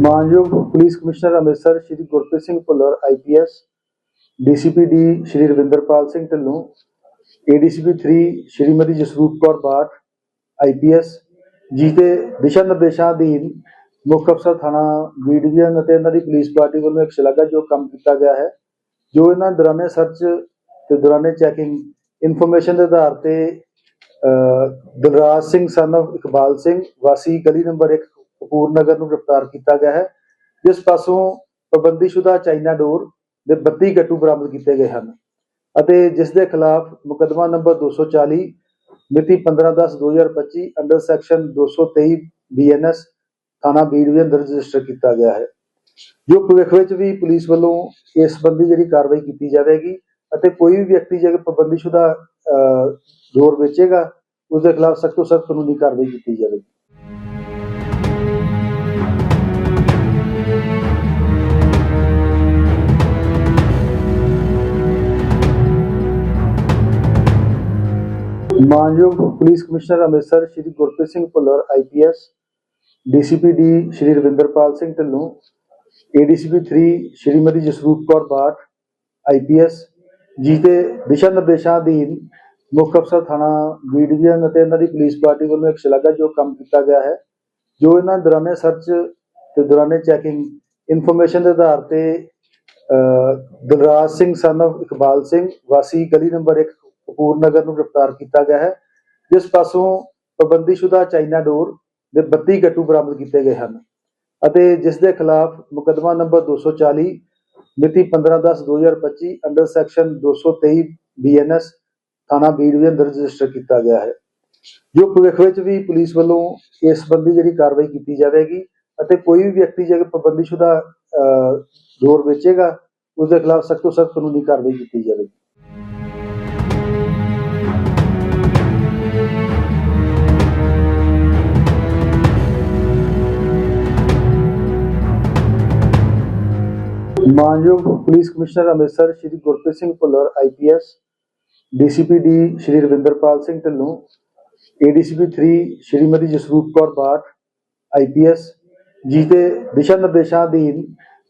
ਮਾਨਯੋਗ police commissioner Amritsar Shri Gurpreet Singh Bhullar IPS DCP D Shri Ravinderpal Singh Dhillon ADCP 3 Shrimati Jasroop Kaur Bath IPS ji ਦੇ ਦਿਸ਼ਾ ਨਿਰਦੇਸ਼ਾਂ ਅਧੀਨ ਮੁੱਖ ਅਫਸਰ ਥਾਣਾ ਬੀ ਡਿਵੀਜ਼ਨ ਅਤੇ ਇਹਨਾਂ ਦੀ ਪੁਲਿਸ ਪਾਰਟੀ ਵੱਲੋਂ ਇੱਕ ਸ਼ਲਾਘਾਯੋਗ ਕੰਮ ਕੀਤਾ ਗਿਆ ਹੈ ਜੋ ਇਹਨਾਂ ਦੌਰਾਨੇ ਸਰਚ ਤੇ ਦੌਰਾਨੇ ਚੈਕਿੰਗ ਇਨਫੋਰਮੇਸ਼ਨ ਦੇ ਆਧਾਰ ਤੇ ਅਹ, ਦਿਲਰਾਜ ਸਿੰਘ ਸਨ of ਇਕਬਾਲ ਸਿੰਘ ਵਾਸੀ ਗਲੀ ਨੰਬਰ 1 ਕਪੂਰਨਗਰ ਨੂੰ ਗ੍ਰਿਫਤਾਰ ਕੀਤਾ ਗਿਆ ਹੈ ਜਿਸ ਪਾਸੋਂ ਪਾਬੰਦੀਸ਼ੁਦਾ ਚਾਈਨਾ ਡੋਰ ਦੇ 32 ਗੱਟੂ ਬਰਾਮਦ ਕੀਤੇ ਗਏ ਹਨ ਅਤੇ ਜਿਸ ਦੇ ਖਿਲਾਫ ਮੁਕੱਦਮਾ ਨੰਬਰ 240 ਮਿਤੀ 15/10/2025 ਅੰਡਰ ਸੈਕਸ਼ਨ 223 ਬੀਐਨਐਸ ਥਾਣਾ ਬੀ ਡਿਵੀਜ਼ਨ ਦਰਜ ਰਜਿਸਟਰ ਕੀਤਾ ਗਿਆ ਹੈ। ਜੋ ਭਵਿੱਖ ਵਿੱਚ ਵੀ ਪੁਲਿਸ ਵੱਲੋਂ ਇਸ ਸੰਬੰਧੀ ਜਿਹੜੀ ਕਾਰਵਾਈ ਕੀਤੀ ਜਾਵੇਗੀ ਅਤੇ ਕੋਈ ਵੀ ਵਿਅਕਤੀ ਜੇ ਪਾਬੰਦੀਸ਼ੁਦਾ ਅਹ, ਜ਼ੋਰ ਵੇਚੇਗਾ ਉਸ ਦੇ ਖਿਲਾਫ ਸਖਤ ਤੋਂ ਸਖਤ ਕਾਨੂੰਨੀ ਕਾਰਵਾਈ ਕੀਤੀ ਜਾਵੇਗੀ। ਮਾਨਯੋਗ police commissioner Amritsar Shri Gurpreet Singh Bhullar IPS DCP D Shri Ravinderpal Singh Dhillon ADCP 3 Shrimati Jasroop Kaur Bath IPS ji ਦੇ ਦਿਸ਼ਾ ਨਿਰਦੇਸ਼ਾਂ ਅਧੀਨ ਮੁੱਖ ਅਫਸਰ ਥਾਣਾ ਬੀ ਡਿਵੀਜ਼ਨ ਅਤੇ ਇਹਨਾਂ ਦੀ ਪੁਲਿਸ ਪਾਰਟੀ ਵੱਲੋਂ ਇੱਕ ਸ਼ਲਾਘਾਯੋਗ ਕੰਮ ਕੀਤਾ ਗਿਆ ਹੈ ਜੋ ਇਹਨਾਂ ਦੌਰਾਨੇ ਸਰਚ ਤੇ ਦੌਰਾਨੇ ਚੈਕਿੰਗ ਇਨਫੋਰਮੇਸ਼ਨ ਦੇ ਆਧਾਰ ਤੇ ਅਹ, ਦਿਲਰਾਜ ਸਿੰਘ ਸਨ of ਇਕਬਾਲ ਸਿੰਘ ਵਾਸੀ ਗਲੀ ਨੰਬਰ 1 ਕਪੂਰ ਨਗਰ ਨੂੰ ਗ੍ਰਿਫਤਾਰ ਕੀਤਾ ਗਿਆ ਹੈ ਜਿਸ ਪਾਸੋਂ ਪਾਬੰਦੀਸ਼ੁਦਾ ਚਾਈਨਾ ਡੋਰ ਦੇ 32 ਗੱਟੂ ਬਰਾਮਦ ਕੀਤੇ ਗਏ ਹਨ ਅਤੇ ਜਿਸ ਦੇ ਖਿਲਾਫ ਮੁਕੱਦਮਾ ਨੰਬਰ 240 ਮਿਤੀ 15/10/2025 ਅੰਡਰ ਸੈਕਸ਼ਨ 223 ਬੀਐਨਐਸ ਥਾਣਾ ਬੀੜ ਡਿਵੀਜ਼ਨ ਦਰਜ ਰਜਿਸਟਰ ਕੀਤਾ ਗਿਆ ਹੈ। ਜੋ ਭਵਿੱਖ ਵਿੱਚ ਵੀ ਪੁਲਿਸ ਵੱਲੋਂ ਇਸ ਸੰਬੰਧੀ ਜਿਹੜੀ ਕਾਰਵਾਈ ਕੀਤੀ ਜਾਵੇਗੀ ਅਤੇ ਕੋਈ ਵੀ ਵਿਅਕਤੀ ਜੇਕਰ ਪਾਬੰਦੀਸ਼ੁਦਾ ਅਹ, ਜ਼ੋਰ ਵੇਚੇਗਾ ਉਸ ਦੇ ਖਿਲਾਫ ਸਖਤ ਤੋਂ ਸਖਤ ਕਾਨੂੰਨੀ ਕਾਰਵਾਈ ਕੀਤੀ ਜਾਵੇਗੀ। ਮਾਨਯੋਗ police commissioner Amritsar Shri Gurpreet Singh Bhullar IPS DCP D Shri Ravinderpal Singh Dhillon ADCP 3 Shrimati Jasroop Kaur Bath IPS ji ਦੇ ਦਿਸ਼ਾ ਨਿਰਦੇਸ਼ਾਂ ਅਧੀਨ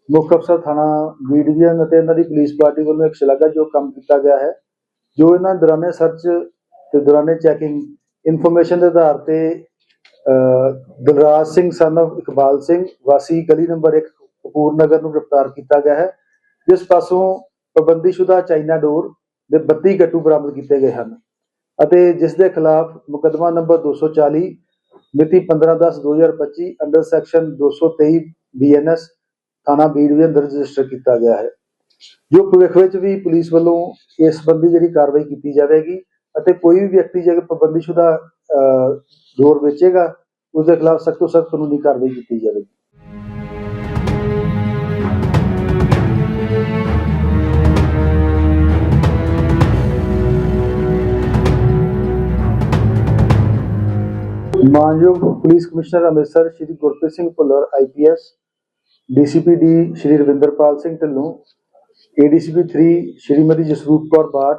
ਮੁੱਖ ਅਫਸਰ ਥਾਣਾ ਬੀ ਡਿਵੀਜ਼ਨ ਅਤੇ ਇਹਨਾਂ ਦੀ ਪੁਲਿਸ ਪਾਰਟੀ ਵੱਲੋਂ ਇੱਕ ਸ਼ਲਾਘਾਯੋਗ ਕੰਮ ਕੀਤਾ ਗਿਆ ਹੈ ਜੋ ਇਹਨਾਂ ਦੌਰਾਨੇ ਸਰਚ ਤੇ ਦੌਰਾਨੇ ਚੈਕਿੰਗ ਇਨਫੋਰਮੇਸ਼ਨ ਦੇ ਆਧਾਰ ਤੇ ਅਹ, ਦਿਲਰਾਜ ਸਿੰਘ ਸਨ ਇਕਬਾਲ ਸਿੰਘ ਵਾਸੀ ਗਲੀ ਨੰਬਰ 1 ਕਪੂਰਨਗਰ ਨੂੰ ਗ੍ਰਿਫਤਾਰ ਕੀਤਾ ਗਿਆ ਹੈ ਜਿਸ ਪਾਸੋਂ ਪਾਬੰਦੀਸ਼ੁਦਾ ਚਾਈਨਾ ਡੋਰ ਦੇ 32 ਗੱਟੂ ਬਰਾਮਦ ਕੀਤੇ ਗਏ ਹਨ ਅਤੇ ਜਿਸ ਦੇ ਖਿਲਾਫ ਮੁਕੱਦਮਾ ਨੰਬਰ 240 ਮਿਤੀ 15/10/2025 ਅੰਡਰ ਸੈਕਸ਼ਨ 223 ਬੀਐਨਐਸ ਥਾਣਾ ਬੀੜ ਡਿਵੀਜ਼ਨ ਦਰਜ ਰਜਿਸਟਰ ਕੀਤਾ ਗਿਆ ਹੈ। ਜੋ ਭਵਿੱਖ ਵਿੱਚ ਵੀ ਪੁਲਿਸ ਵੱਲੋਂ ਇਸ ਸੰਬੰਧੀ ਜਿਹੜੀ ਕਾਰਵਾਈ ਕੀਤੀ ਜਾਵੇਗੀ ਅਤੇ ਕੋਈ ਵੀ ਵਿਅਕਤੀ ਜੇਕਰ ਪਾਬੰਦੀਸ਼ੁਦਾ ਅਹ, ਜ਼ੋਰ ਵੇਚੇਗਾ ਉਸ ਦੇ ਖਿਲਾਫ ਸਖਤ ਤੋਂ ਸਖਤ ਕਾਨੂੰਨੀ ਕਾਰਵਾਈ ਕੀਤੀ ਜਾਵੇਗੀ। ਮਾਨਯੋਗ police commissioner Amritsar Shri Gurpreet Singh Bhullar IPS DCP D Shri Ravinderpal Singh Dhillon ADCP 3 Shrimati Jasroop Kaur Bath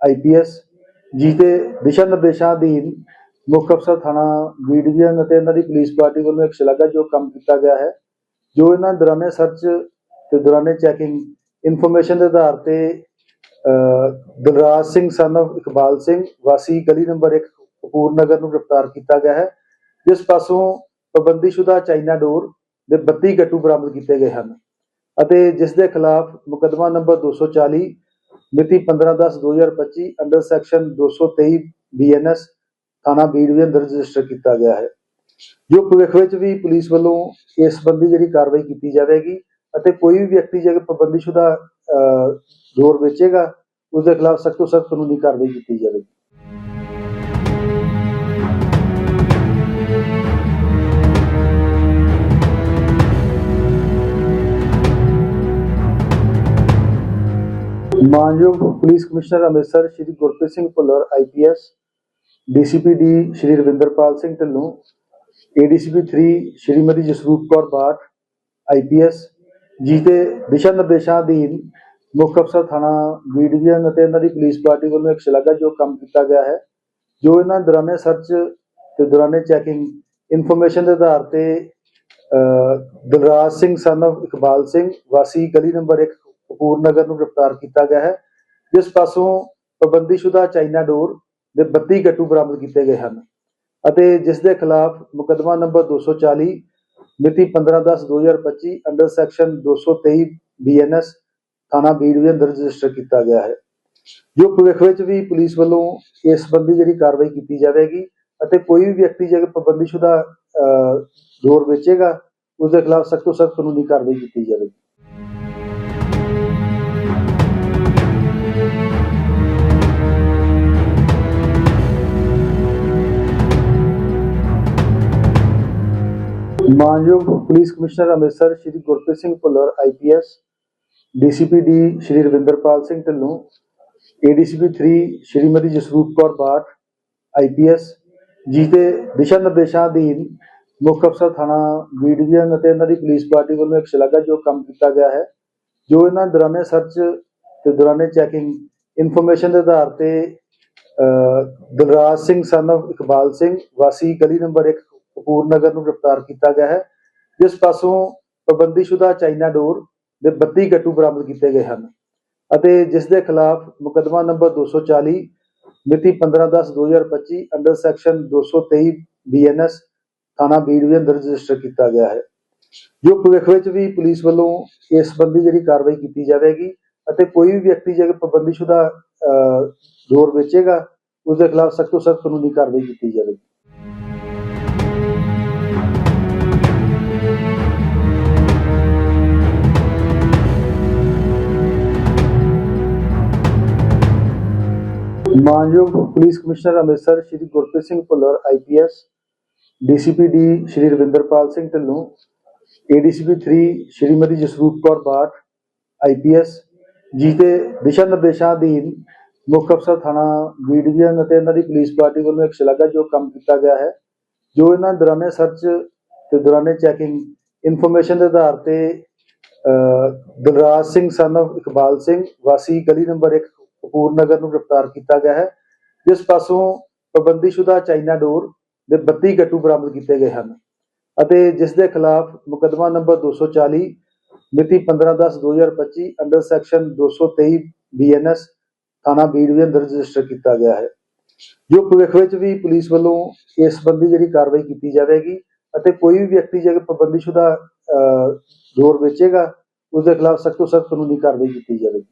IPS ji ਦੇ ਦਿਸ਼ਾ ਨਿਰਦੇਸ਼ਾਂ ਅਧੀਨ ਮੁੱਖ ਅਫਸਰ ਥਾਣਾ ਬੀ ਡਿਵੀਜ਼ਨ ਅਤੇ ਇਹਨਾਂ ਦੀ ਪੁਲਿਸ ਪਾਰਟੀ ਵੱਲੋਂ ਇੱਕ ਸ਼ਲਾਘਾਯੋਗ ਕੰਮ ਕੀਤਾ ਗਿਆ ਹੈ ਜੋ ਇਹਨਾਂ ਦੌਰਾਨੇ ਸਰਚ ਤੇ ਦੌਰਾਨੇ ਚੈਕਿੰਗ ਇਨਫੋਰਮੇਸ਼ਨ ਦੇ ਆਧਾਰ ਤੇ ਅਹ, ਦਿਲਰਾਜ ਸਿੰਘ ਸਨ of ਇਕਬਾਲ ਸਿੰਘ ਵਾਸੀ ਗਲੀ ਨੰਬਰ 1 ਕਪੂਰ ਨਗਰ ਨੂੰ ਗ੍ਰਿਫਤਾਰ ਕੀਤਾ ਗਿਆ ਹੈ ਜਿਸ ਪਾਸੋਂ ਪਾਬੰਦੀਸ਼ੁਦਾ ਚਾਈਨਾ ਡੋਰ ਦੇ 32 ਗੱਟੂ ਬਰਾਮਦ ਕੀਤੇ ਗਏ ਹਨ ਅਤੇ ਜਿਸ ਦੇ ਖਿਲਾਫ ਮੁਕੱਦਮਾ ਨੰਬਰ 240 ਮਿਤੀ 15/10/2025 ਅੰਡਰ ਸੈਕਸ਼ਨ 223 ਬੀਐਨਐਸ ਥਾਣਾ ਬੀੜ ਦੇ ਅੰਦਰ ਰਜਿਸਟਰ ਕੀਤਾ ਗਿਆ ਹੈ। ਜੋ ਭਵਿੱਖ ਵਿੱਚ ਵੀ ਪੁਲਿਸ ਵੱਲੋਂ ਇਸ ਸੰਬੰਧੀ ਜਿਹੜੀ ਕਾਰਵਾਈ ਕੀਤੀ ਜਾਵੇਗੀ ਅਤੇ ਕੋਈ ਵੀ ਵਿਅਕਤੀ ਜੇਕਰ ਪਾਬੰਦੀਸ਼ੁਦਾ ਅਹ, ਜ਼ੋਰ ਵੇਚੇਗਾ ਉਸ ਦੇ ਖਿਲਾਫ ਸਖਤ ਤੋਂ ਸਖਤ ਕਾਨੂੰਨੀ ਕਾਰਵਾਈ ਕੀਤੀ ਜਾਵੇਗੀ। ਮਾਨਯੋਗ police commissioner Amritsar Shri Gurpreet Singh Bhullar IPS DCP D Shri Ravinderpal Singh Dhillon ADCP 3 Shrimati Jasroop Kaur Bath IPS ji ਦੇ ਦਿਸ਼ਾ ਨਿਰਦੇਸ਼ਾਂ ਅਧੀਨ ਮੁੱਖ ਅਫਸਰ ਥਾਣਾ ਬੀ ਡਿਵੀਜ਼ਨ ਅਤੇ ਇਹਨਾਂ ਦੀ ਪੁਲਿਸ ਪਾਰਟੀ ਵੱਲੋਂ ਇੱਕ ਸ਼ਲਾਘਾਯੋਗ ਕੰਮ ਕੀਤਾ ਗਿਆ ਹੈ, ਜੋ ਇਹਨਾਂ ਦੌਰਾਨੇ ਸਰਚ ਤੇ ਦੌਰਾਨੇ ਚੈਕਿੰਗ, ਇਨਫੋਰਮੇਸ਼ਨ ਦੇ ਆਧਾਰ ਤੇ, ਅਹ, ਦਿਲਰਾਜ ਸਿੰਘ ਸਨ of ਇਕਬਾਲ ਸਿੰਘ, ਵਾਸੀ ਗਲੀ ਨੰਬਰ 1 ਕਪੂਰ ਨਗਰ ਨੂੰ ਗ੍ਰਿਫਤਾਰ ਕੀਤਾ ਗਿਆ ਹੈ ਜਿਸ ਪਾਸੋਂ ਪਾਬੰਦੀਸ਼ੁਦਾ ਚਾਈਨਾ ਡੋਰ ਦੇ 32 ਗੱਟੂ ਬਰਾਮਦ ਕੀਤੇ ਗਏ ਹਨ ਅਤੇ ਜਿਸ ਦੇ ਖਿਲਾਫ ਮੁਕੱਦਮਾ ਨੰਬਰ 240 ਮਿਤੀ 15/10/2025 ਅੰਡਰ ਸੈਕਸ਼ਨ 223 ਬੀਐਨਐਸ ਥਾਣਾ ਬੀੜ ਡਿਵੀਜ਼ਨ ਅੰਦਰ ਰਜਿਸਟਰ ਕੀਤਾ ਗਿਆ ਹੈ। ਜੋ ਭਵਿੱਖ ਵਿੱਚ ਵੀ ਪੁਲਿਸ ਵੱਲੋਂ ਇਸ ਸੰਬੰਧੀ ਜਿਹੜੀ ਕਾਰਵਾਈ ਕੀਤੀ ਜਾਵੇਗੀ ਅਤੇ ਕੋਈ ਵੀ ਵਿਅਕਤੀ ਜੇਕਰ ਪਾਬੰਦੀਸ਼ੁਦਾ ਅਹ, ਡੋਰ ਵੇਚੇਗਾ ਉਸ ਦੇ ਖਿਲਾਫ ਸਖਤ ਤੋਂ ਸਖਤ ਕਾਨੂੰਨੀ ਕਾਰਵਾਈ ਕੀਤੀ ਜਾਵੇਗੀ। ਮਾਨਯੋਗ police commissioner Amritsar Shri Gurpreet Singh Bhullar IPS DCP D Shri Ravinderpal Singh Dhillon ADCP 3 Shrimati Jasroop Kaur Bath IPS ji ਦੇ ਦਿਸ਼ਾ ਨਿਰਦੇਸ਼ਾਂ ਅਧੀਨ ਮੁੱਖ ਅਫਸਰ ਥਾਣਾ ਬੀ ਡਿਵੀਜ਼ਨ ਅਤੇ ਇਹਨਾਂ ਦੀ ਪੁਲਿਸ ਪਾਰਟੀ ਵੱਲੋਂ ਇੱਕ ਸ਼ਲਾਘਾਯੋਗ ਕੰਮ ਕੀਤਾ ਗਿਆ ਹੈ ਜੋ ਇਹਨਾਂ ਦੌਰਾਨੇ ਸਰਚ ਤੇ ਦੌਰਾਨੇ ਚੈਕਿੰਗ ਇਨਫੋਰਮੇਸ਼ਨ ਦੇ ਆਧਾਰ ਤੇ ਅਹ, ਸਿੰਘ ਸਨ of ਇਕਬਾਲ ਸਿੰਘ ਵਾਸੀ ਗਲੀ ਨੰਬਰ 1 ਕਪੂਰਨਗਰ ਨੂੰ ਗ੍ਰਿਫਤਾਰ ਕੀਤਾ ਗਿਆ ਹੈ ਜਿਸ ਪਾਸੋਂ ਪਾਬੰਦੀਸ਼ੁਦਾ ਚਾਈਨਾ ਡੋਰ ਦੇ 32 ਗੱਟੂ ਬਰਾਮਦ ਕੀਤੇ ਗਏ ਹਨ ਅਤੇ ਜਿਸ ਦੇ ਖਿਲਾਫ ਮੁਕੱਦਮਾ ਨੰਬਰ 240 ਮਿਤੀ 15/10/2025 ਅੰਡਰ ਸੈਕਸ਼ਨ 223 ਬੀਐਨਐਸ ਥਾਣਾ ਬੀੜ ਡਿਵੀਜ਼ਨ ਦਰਜ ਰਜਿਸਟਰ ਕੀਤਾ ਗਿਆ ਹੈ। ਜੋ ਭਵਿੱਖ ਵਿੱਚ ਵੀ ਪੁਲਿਸ ਵੱਲੋਂ ਇਸ ਸੰਬੰਧੀ ਜਿਹੜੀ ਕਾਰਵਾਈ ਕੀਤੀ ਜਾਵੇਗੀ ਅਤੇ ਕੋਈ ਵੀ ਵਿਅਕਤੀ ਜੇਕਰ ਪਾਬੰਦੀਸ਼ੁਦਾ ਅਹ, ਡੋਰ ਵੇਚੇਗਾ ਉਸ ਦੇ ਖਿਲਾਫ ਸਖਤ ਤੋਂ ਸਖਤ ਕਾਨੂੰਨੀ ਕਾਰਵਾਈ ਕੀਤੀ ਜਾਵੇਗੀ। ਮਾਨਯੋਗ police commissioner Amritsar Shri Gurpreet Singh Bhullar IPS DCP D Shri Ravinderpal Singh Dhillon ADCP 3 Shrimati Jasroop Kaur Bath IPS ji ਦੇ ਦਿਸ਼ਾ ਨਿਰਦੇਸ਼ਾਂ ਅਧੀਨ ਮੁੱਖ ਅਫਸਰ ਥਾਣਾ ਬੀ ਡਿਵੀਜ਼ਨ ਅਤੇ ਇਹਨਾਂ ਦੀ ਪੁਲਿਸ ਪਾਰਟੀ ਵੱਲੋਂ ਇੱਕ ਸ਼ਲਾਘਾਯੋਗ ਕੰਮ ਕੀਤਾ ਗਿਆ ਹੈ ਜੋ ਇਹਨਾਂ ਦੌਰਾਨੇ ਸਰਚ ਤੇ ਦੌਰਾਨੇ ਚੈਕਿੰਗ ਇਨਫੋਰਮੇਸ਼ਨ ਦੇ ਆਧਾਰ ਤੇ ਅਹ, ਦਿਲਰਾਜ ਸਿੰਘ ਸਨ of ਇਕਬਾਲ ਸਿੰਘ ਵਾਸੀ ਗਲੀ ਨੰਬਰ 1 ਕਪੂਰ ਨਗਰ ਨੂੰ ਗ੍ਰਿਫਤਾਰ ਕੀਤਾ ਗਿਆ ਹੈ। ਜਿਸ ਪਾਸੋਂ ਪਾਬੰਦੀਸ਼ੁਦਾ ਚਾਈਨਾ ਡੋਰ ਦੇ 32 ਗੱਟੂ ਬਰਾਮਦ ਕੀਤੇ ਗਏ ਹਨ ਅਤੇ ਜਿਸ ਦੇ ਖਿਲਾਫ ਮੁਕੱਦਮਾ ਨੰਬਰ 240 ਮਿਤੀ 15/10/2025 ਅੰਡਰ ਸੈਕਸ਼ਨ 223 ਬੀਐਨਐਸ ਥਾਣਾ ਬੀੜ ਦੇ ਅੰਦਰ ਰਜਿਸਟਰ ਕੀਤਾ ਗਿਆ ਹੈ। ਜੋ ਭਵਿੱਖ ਵਿੱਚ ਵੀ ਪੁਲਿਸ ਵੱਲੋਂ ਇਸ ਸੰਬੰਧੀ ਜਿਹੜੀ ਕਾਰਵਾਈ ਕੀਤੀ ਜਾਵੇਗੀ ਅਤੇ ਕੋਈ ਵੀ ਵਿਅਕਤੀ ਜੇਕਰ ਪਾਬੰਦੀਸ਼ੁਦਾ ਅਹ, ਡੋਰ ਵੇਚੇਗਾ ਉਸ ਦੇ ਖਿਲਾਫ ਸਖਤ ਤੋਂ ਸਖਤ ਕਾਨੂੰਨੀ ਕਾਰਵਾਈ ਕੀਤੀ ਜਾਵੇਗੀ।